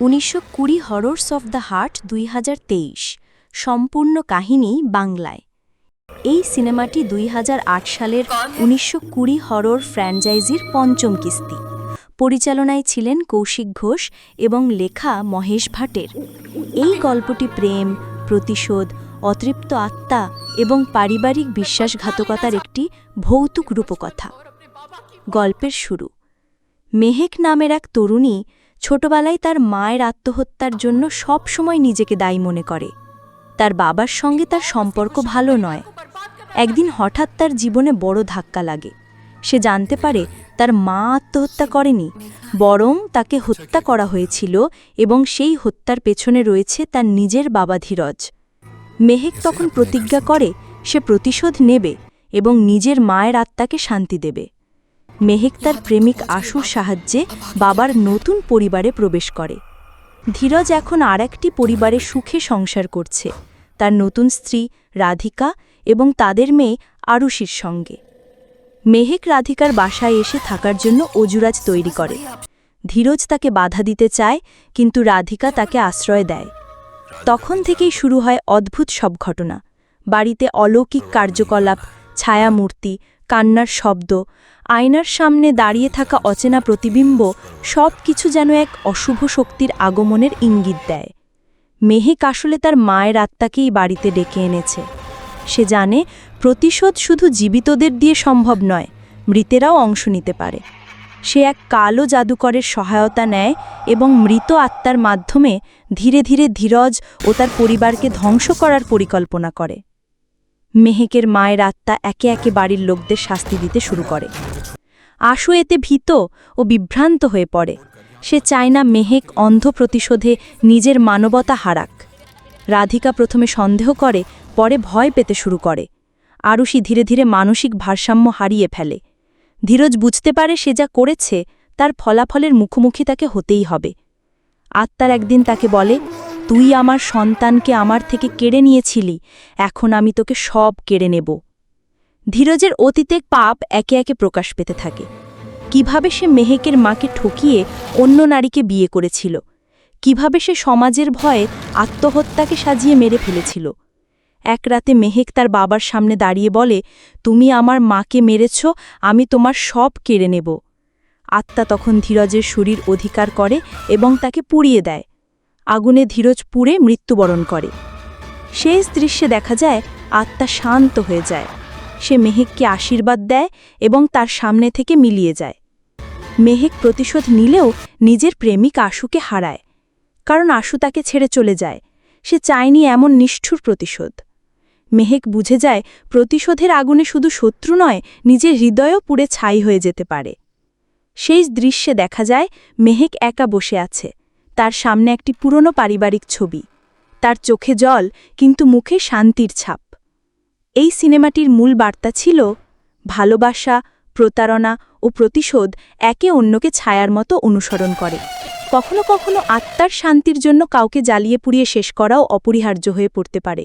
উনিশশো কুড়ি হরর্স of the heart দুই হাজার তেইশ, সম্পূর্ণ কাহিনী বাংলায়। এই সিনেমাটি দুই হাজার আট সালের উনিশশো কুড়ি হরর ফ্র্যাঞ্চাইজির পঞ্চম কিস্তি। পরিচালনায় ছিলেন কৌশিক ঘোষ এবং লেখা মহেশ ভাটের। এই গল্পটি প্রেম, প্রতিশোধ, অতৃপ্ত আত্মা এবং পারিবারিক বিশ্বাসঘাতকতার একটি ভৌতুক রূপকথা। গল্পের শুরু। মেহেক নামের এক তরুণী ছোটবেলায় তার মায়ের আত্মহত্যার জন্য সব সময় নিজেকে দায়ী মনে করে। তার বাবার সঙ্গে তার সম্পর্ক ভালো নয়। একদিন হঠাৎ তার জীবনে বড় ধাক্কা লাগে। সে জানতে পারে তার মা আত্মহত্যা করেনি, বরং তাকে হত্যা করা হয়েছিল এবং সেই হত্যার পেছনে রয়েছে তার নিজের বাবা ধীরজ। মেহেক তখন প্রতিজ্ঞা করে, সে প্রতিশোধ নেবে এবং নিজের মায়ের আত্মাকে শান্তি দেবে। মেহেক তার প্রেমিক আশুর সাহায্যে বাবার নতুন পরিবারে প্রবেশ করে। ধীরজ এখন আর একটি পরিবারে সুখে সংসার করছে। তার নতুন স্ত্রী রাধিকা এবং তাদের মেয়ে আরুষির সঙ্গে। মেহেক রাধিকার বাসায় এসে থাকার জন্য অজুরাজ তৈরি করে। ধীরজ তাকে বাধা দিতে চায়, কিন্তু রাধিকা তাকে আশ্রয় দেয়। তখন থেকেই শুরু হয় অদ্ভুত সব ঘটনা। বাড়িতে অলৌকিক কার্যকলাপ, ছায়ামূর্তি কান্নার শব্দ, আয়নার সামনে দাঁড়িয়ে থাকা অচেনা প্রতিবিম্ব সব কিছু যেন এক অশুভ শক্তির আগমনের ইঙ্গিত দেয়। মেহেক আসলে তার মায়ের আত্মাকেই বাড়িতে ডেকে এনেছে। সে জানে প্রতিশোধ শুধু জীবিতদের দিয়ে সম্ভব নয়, মৃতেরাও অংশ নিতে পারে। সে এক কালো জাদুকরের সহায়তা নেয় এবং মৃত আত্মার মাধ্যমে ধীরে ধীরে ধীরজ ও তার পরিবারকে ধ্বংস করার পরিকল্পনা করে। মেহেকের মায়ের আত্মা একে একে বাড়ির লোকদের শাস্তি দিতে শুরু করে। আশু এতে ভীত ও বিভ্রান্ত হয়ে পড়ে। সে চায় না মেহেক অন্ধ প্রতিশোধে নিজের মানবতা হারাক। রাধিকা প্রথমে সন্দেহ করে, পরে ভয় পেতে শুরু করে। আরুষি ধীরে ধীরে মানসিক ভারসাম্য হারিয়ে ফেলে। ধীরজ বুঝতে পারে সে যা করেছে, তার ফলাফলের মুখোমুখি তাকে হতেই হবে। আত্মার একদিন তাকে বলে তুই আমার সন্তানকে আমার থেকে কেড়ে নিয়েছিলি, এখন আমি তোকে সব কেড়ে নেব। ধীরজের অতীতে পাপ একে একে প্রকাশ পেতে থাকে। কীভাবে সে মেহেকের মাকে ঠকিয়ে অন্য নারীকে বিয়ে করেছিল? কীভাবে সে সমাজের ভয়ে আত্মহত্যাকে সাজিয়ে মেরে ফেলেছিল? এক রাতে মেহেক তার বাবার সামনে দাঁড়িয়ে বলে, তুমি আমার মাকে মেরেছ, আমি তোমার সব কেড়ে নেব। আত্মা তখন ধীরজের শরীর অধিকার করে এবং তাকে পুড়িয়ে দেয়। আগুনে ধীরজ পুড়ে মৃত্যুবরণ করে। শেষ দৃশ্যে দেখা যায়, আত্মা শান্ত হয়ে যায়। সে মেহেককে আশীর্বাদ দেয় এবং তার সামনে থেকে মিলিয়ে যায়। মেহেক প্রতিশোধ নিলেও নিজের প্রেমিক আশুকে হারায়। কারণ আশু তাকে ছেড়ে চলে যায়। সে চায়নি এমন নিষ্ঠুর প্রতিশোধ। মেহেক বুঝে যায়, প্রতিশোধের আগুনে শুধু শত্রু নয়, নিজের হৃদয়ও পুড়ে ছাই হয়ে যেতে পারে। সেই দৃশ্যে দেখা যায়, মেহেক একা বসে আছে। তার সামনে একটি পুরনো পারিবারিক ছবি। তার চোখে জল, কিন্তু মুখে শান্তির ছাপ। এই সিনেমাটির মূল বার্তা ছিল, ভালোবাসা, প্রতারণা ও প্রতিশোধ একে অন্যকে ছায়ার মতো অনুসরণ করে। কখনো কখনো আত্মার শান্তির জন্য কাউকে জ্বালিয়ে পুড়িয়ে শেষ করাও অপরিহার্য হয়ে পড়তে পারে।